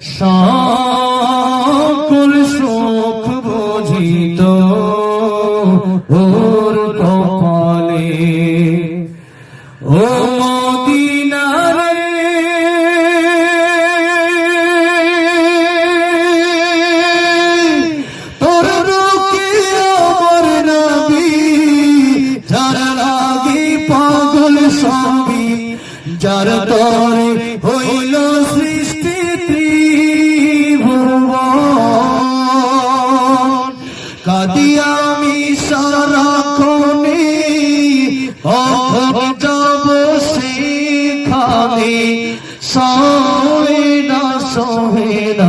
সকল যাব সেখানে সহে না সহে না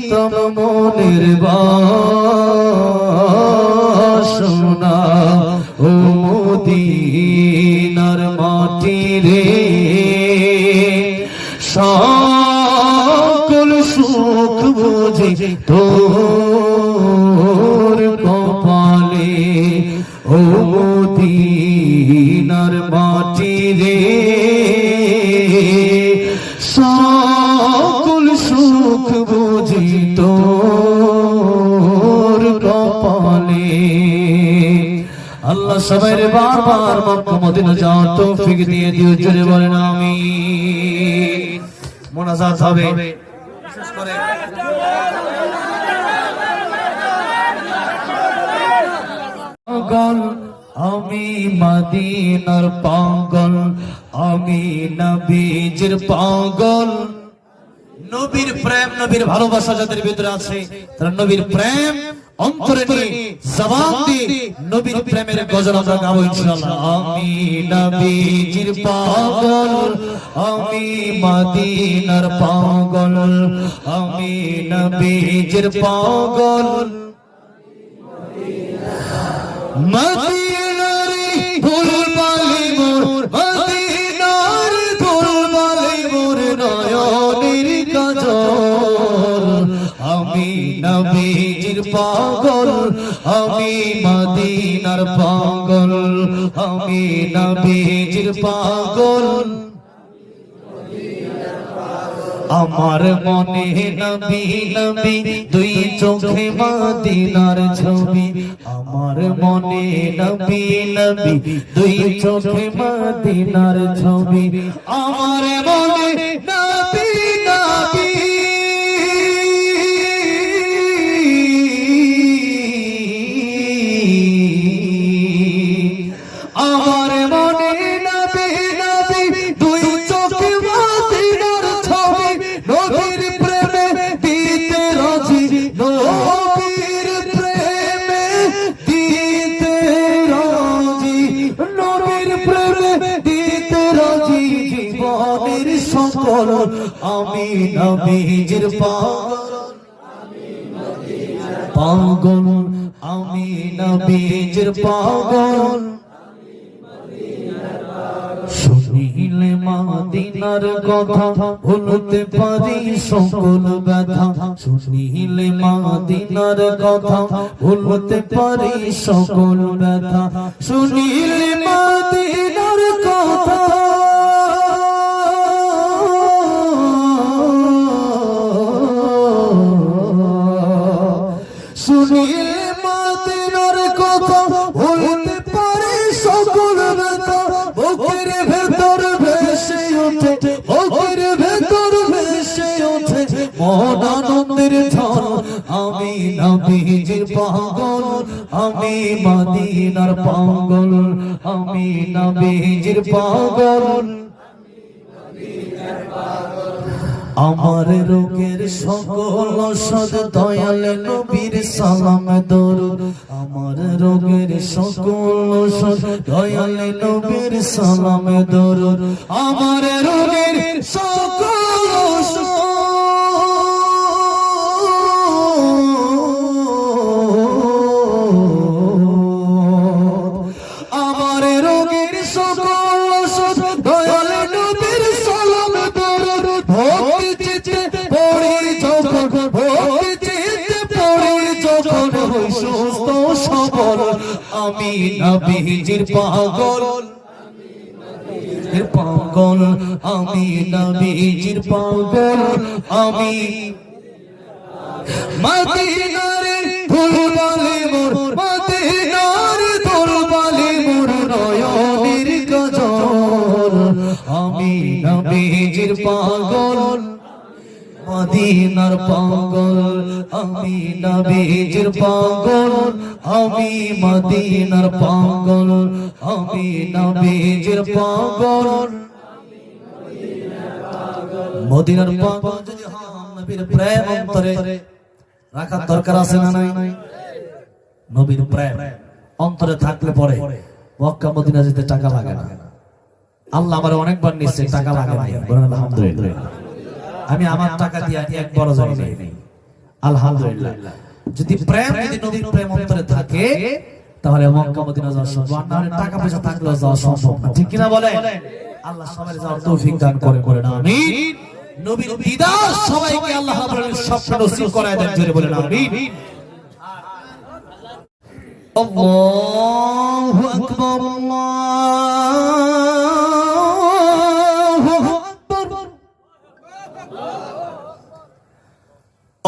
বলিতম মনের বাসনা ও মদিনার মাটি রে। সকল সুখ বুঝে তোর কপালে, ও মদিনার মাটি রে। তোর কপালে। আল্লাহ সবাই বারবার মক্কা, মদিনা যাওয়ার তৌফিক দিয়ে দিও, জোরে বলেন আমি মোনাজাত হবে। বিশেষ করে আমি মদিনার পাগল, আমি নবীজির পাগল। নবীর প্রেম, নবীর ভালোবাসা যাদের ভিতরে আছে, তারা নবীর প্রেম, অন্তরে নিয়ে, জবান দিয়ে নবীর প্রেমের গজল আমরা গাবো ইনশাআল্লাহ। আমি নবীজির পাগল, আমি মদিনার পাগল, আমি নবীজির পাগল। মদিনারে আমি নবীজির পাগল, আমি মদিনার পাগল, আমি নবীজির পাগল। আমার মনে নবী নবী, দুই চোখে মদিনার ছবি। আমার মনে নবী নবী, দুই চোখে মদিনার ছবি। আমার মনে পাগল আমি নবীজির পাগল। পাগল, আমি নবীজির পাগল। শুনিলে মাদিনার কথা, ভুলতে পারি সকল ব্যথা। শুনিলে মাদিনার কথা, ভুলতে পারি সকল ব্যথা। শুনিলে মাদিনার কথা শুনিলে মাদিনার কথা ভুলতে পারি সকল ব্যথা বুকের ভেতর ভেসে ওঠে, বুকের ভেতর ভেসে ওঠে। মন আনন্দের ঝড়, আমি নবীজির পাগল, আমি মদিনার পাগল পাগল। আমার রোগের সকল সদ দয়াল নবীর সালাম দরুদ। আমার রোগের সকল সদ দয়াল নবীর সালাম দরুদ। আমার রোগের সকল নবীজির পাগল। পাগল। আমি নবীজির পাগল। আমি মদিনারে ধুলবালে মোর মদিনারে ধুলবালে মোর নয়নের গজল। আমি নবীজির পাগল। মদিনার পাগল আমি নবীজির পাগল, আমি মদিনার পাগল আমি নবীজির পাগল। মদিনার পাগল নবীর প্রেম অন্তরে রাখার দরকার আছে না নাই? নবীর প্রেম অন্তরে থাকলে পরে মক্কা মদিনা যেতে টাকা লাগে না। আল্লাহ আমার অনেকবার নিশ্চয় টাকা লাগে বলেন, আলহামদুলিল্লাহ। আমি আমার টাকা দিয়ে এক বড় যাই নাই। আলহামদুলিল্লাহ। যদি প্রেম যদি নবীর প্রেম অন্তরে থাকে তাহলে মক্কা মদিনা যাওয়া সম্ভব আর না টাকা পয়সা থাকলেও যাওয়া সম্ভব না। ঠিক কিনা বলে আল্লাহ সবাই যাওয়ার তৌফিক দান করে করে না। আমিন। নবীর দিদার সবাইকে আল্লাহ রাব্বুল আলামিন স্বপ্ন নসিব করায় দেন জোরে বলেন আমিন। আল্লাহু আকবার আল্লাহু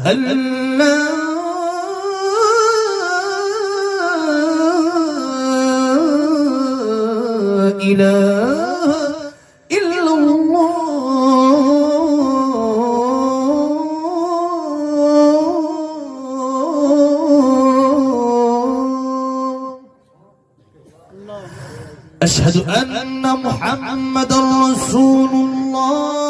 أشهد أن لا إله إلا الله. أشهد أن محمد رسول الله.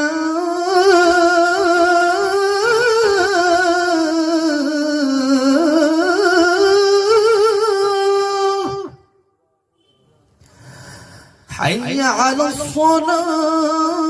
على الصلاه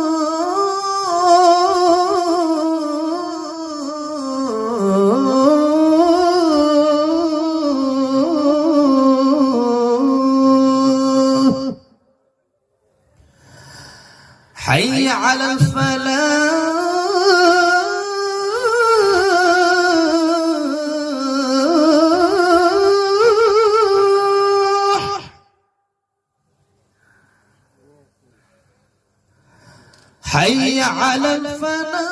على الفلاح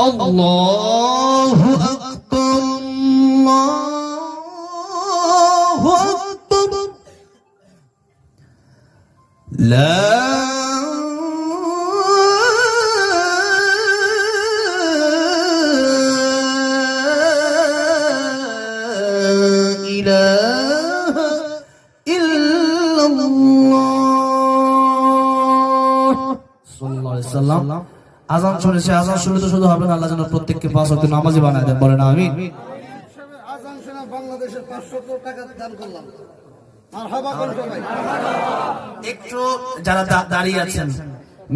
الله আজান শুনেছে আজান শুনে তো শুধু হবে না আল্লাহ যেন প্রত্যেককে পাঁচ ওয়াক্ত নামাজি বানায় দেন বলেন আমি আজান শোনা বাংলাদেশের পাঁচশো টাকা দান করলাম। আর হাবা কোন সবাই একটু যারা দাঁড়িয়ে আছেন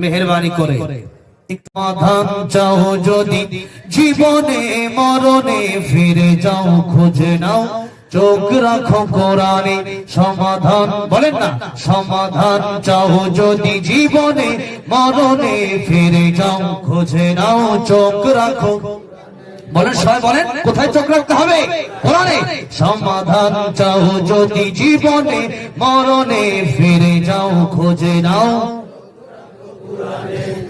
মেহরবানি করে। সমাধান চাও যদি জীবনে মরণে ফিরে যাও খুঁজে নাও। চোখ রাখো কোরআনে সমাধান। বলেন না, সমাধান চাও যদি জীবনে মরণে ফিরে যাও, খুঁজে নাও চোখ রাখো। বলেন, সবাই বলেন, কোথায় চোখ রাখতে হবে? কোরআনে। সমাধান চাও যদি জীবনে মরণে ফিরে যাও, খোঁজে নাও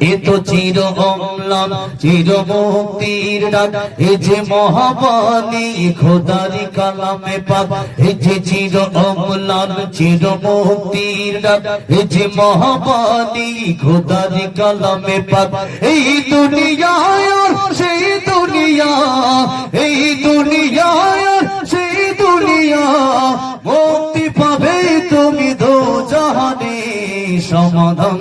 এ তো চির অম্লান, চির মুক্তির ডাক। এ যে মহাবাণী, খোদারি কালামে পাক। এ যে চির অম্লান, চির মুক্তির ডাক। এ যে মহাবাণী, খোদারি কালামে পাক। এই দুনিয়ায় আর সেই দুনিয়া, এই দুনিয়ায় আর সেই দুনিয়া। মুক্তি পাবে তুমি দো জাহানে সমাধান।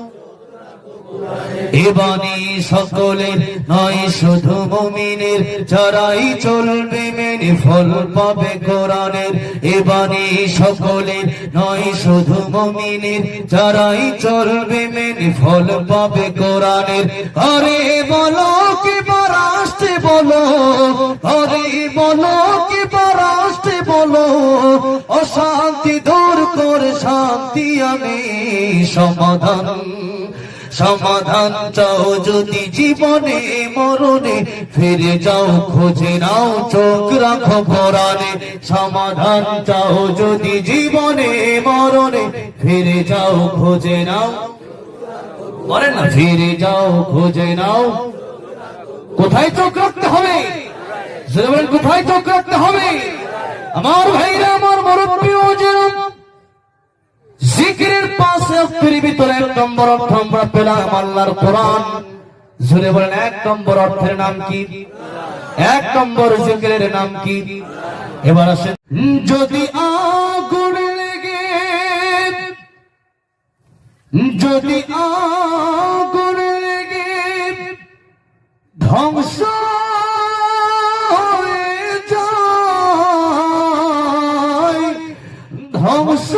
এবানি সকলের নয়, শুধু মুমিনের যারাই চলবে মেনে ফল পাবে কোরআনের। এবানি সকলের নয়, শুধু মুমিনের যারাই চলবে মেনে ফল পাবে কোরআনের। আরে বলো কি আসতে বলো, আরে বলো কি আসতে বলো, অশান্তি দূর করে শান্তি আমি সমাধান। সমাধান চাও যদি জীবনে মরণে, ফিরে যাও, খোঁজে নাও, চোখ রাখো কোরআনে সমাধান চাও যদি জীবনে মরণে, ফিরে যাও, খোঁজে নাও। বলেন না, ফিরে যাও, খোঁজে নাও। কোথায় চোখ রাখতে হবে? কোথায় চোখ রাখতে হবে? আমার ভাইরা, আমার ও যেরকম জিকিরের পাশে অক্ষরের ভিতরে এক নম্বর অর্থ আমরা পেলাম আল্লাহর কোরআন। জুড়ে বলেন, এক নম্বর অর্থের নাম কি? এক নম্বর জিকিরের নাম কি? এবার আসেন। যদি আগুন লেগে, যদি আগুন লেগে ধ্বংস ধ্বংস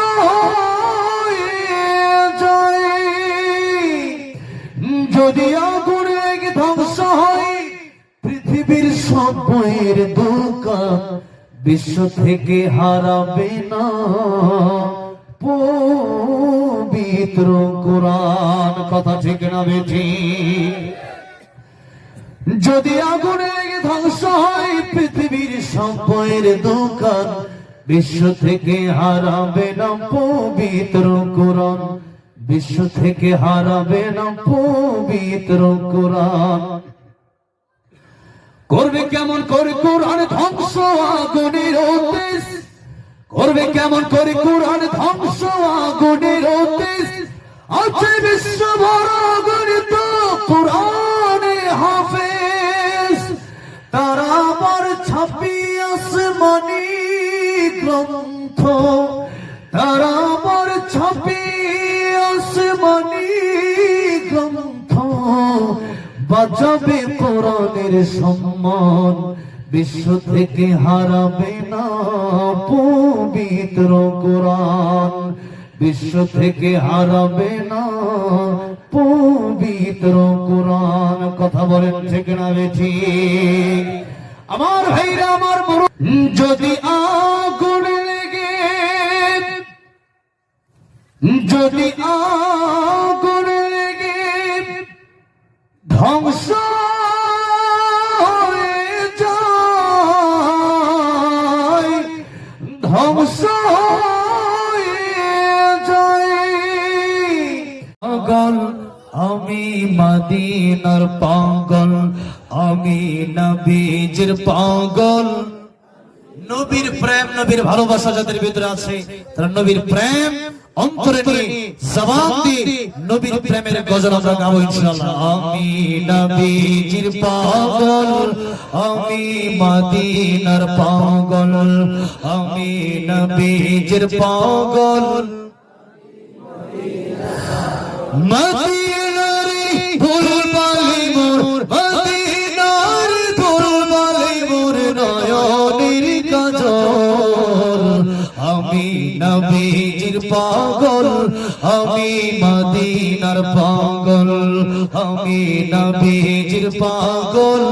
যদি আগুন ধ্বংস হয়, পৃথিবীর সব বইয়ের দোকান বিশ্ব থেকে হারাবে না। পবিত্র কোরআন, কথা ঠিক না বেঠি। যদি আগুনে ধ্বংস হয়, পৃথিবীর সম্পয়ের দোকান বিশ্ব থেকে হারাবে না। পবিত্র কোরআন বিশ্ব থেকে হারাবে না পবিত্র কোরআন। করবে কেমন করে কোরআন ধ্বংস আগুনের উদ্দেশ করবে কেমন করে কোরআন ধ্বংস আগুনের উদ্দেশ আছে বিশ্ব বড় গণিত কোরআনে হাফেজ। তারা আবার ছাপি আসমানি গ্রন্থ। তারা আবার ছাপি সম্মান। বিশ্ব থেকে হারাবে না পবিত্র কোরআন। বিশ্ব থেকে হারাবে না পবিত্র কোরআন। কথা বলেন ঠিক না বেঠি আমার ভাইরা, আমার যদি আগুন যদি আগুন লেগে ধ্বংস ধ্বংস পাগল, আমি মদিনার পাগল, আমি নবীজির পাগল। নবীর প্রেম, নবীর ভালোবাসা যাদের ভিতরে আছে, তারা নবীর প্রেম অন্তরে নিয়ে জবান দিয়ে নবীর প্রেমের গজল আমরা গাবো ইনশাআল্লাহ। আমি নবীজির পাগল। আমি মদিনার পাগল। আমি নবীজির পাগল। মদিনার ফুল বালি আমি নবীজির পাগল, আমি মদিনার পাগল, আমি নবীজির পাগল।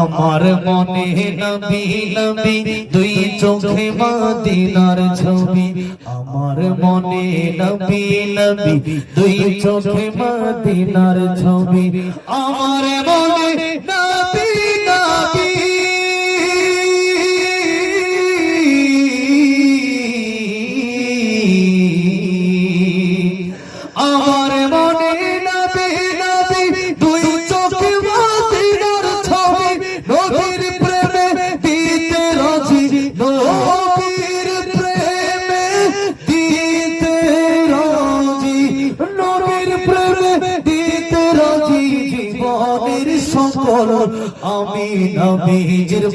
আমার মনে নবী নবী, দুই চোখে মদিনার ছবি। আমার মনে নবী নবী, দুই চোখে মদিনার ছবি। আমার মনে নবীজির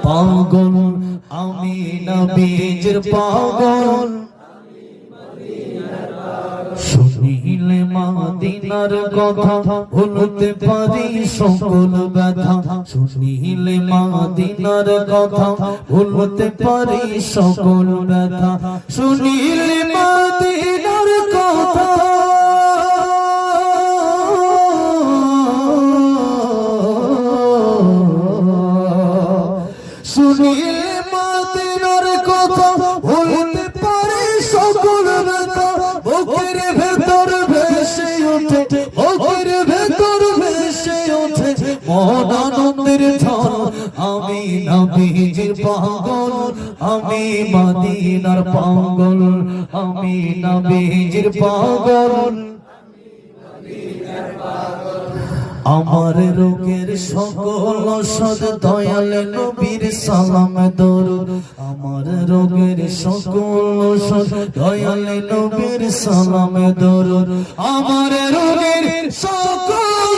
পাগল, আমি নবীজির পাগল। শুনিলে মাদিনার কথা ভুলতে পারি সকল ব্যথা। শুনিলে মাদিনার কথা ভুলতে পারি সকল ব্যথা। শুনিলে মাদিনার কথা মন আনন্দের আমি নবীজির পাগল, আমি মদিনার পাগল, আমি নবীজির পাগল। আমার রোগের সকল ওষুধ দয়াল নবীর সালাম দরুদ। আমার রোগের সকল ওষুধ দয়াল নবীর সালাম দরুদ। আমার রোগের সকল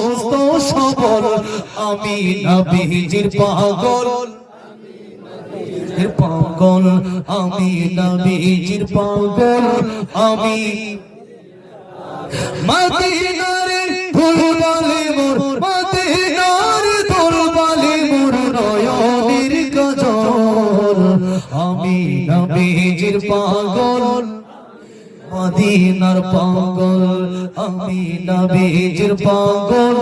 সুস্থ সবল আমি নবীজির পাগল। পাগল। আমি নবীজির পাগল। আমি মদিনারে ফুলবালি মোর মদিনার ফুলবালি মোর নয়নের কাজল আমি নবীজির পাগল। মদিনার পাগল, আমি নবীজির পাগল,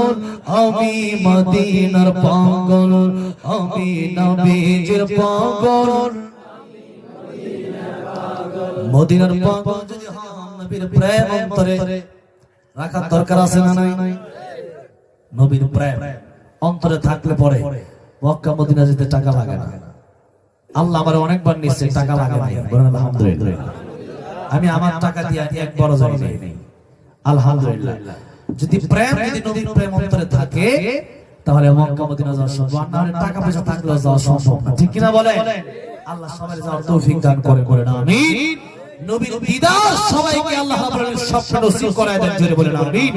আমি মদিনার পাগল, আমি নবীজির পাগল। মদিনার পাগল যদি নবীর প্রেম অন্তরে রাখার দরকার আছে না নাই? নবীর প্রেম অন্তরে থাকলে পরে মক্কা মদিনা যেতে টাকা লাগে না। আল্লাহ আমার অনেকবার নিচ্ছে টাকা লাগে না আলহামদুলিল্লাহ। আমি আমার টাকা দিয়ে এক বড় যাই নেই। আলহামদুলিল্লাহ। যদি প্রেম যদি নবীর প্রেম অন্তরে থাকে তাহলে মক্কা মদিনা যাওয়া সম্ভব না। হলে টাকা পয়সা থাকলে যাওয়া সম্ভব না। ঠিক কিনা বলে আল্লাহ সবাই যাওয়ার তৌফিক দান করে করে না আমিন। নবীর দিদার সবাইকে আল্লাহ রাব্বুল আলামিন স্বপ্ন নসিব করায় দেন জোরে বলেন আমিন।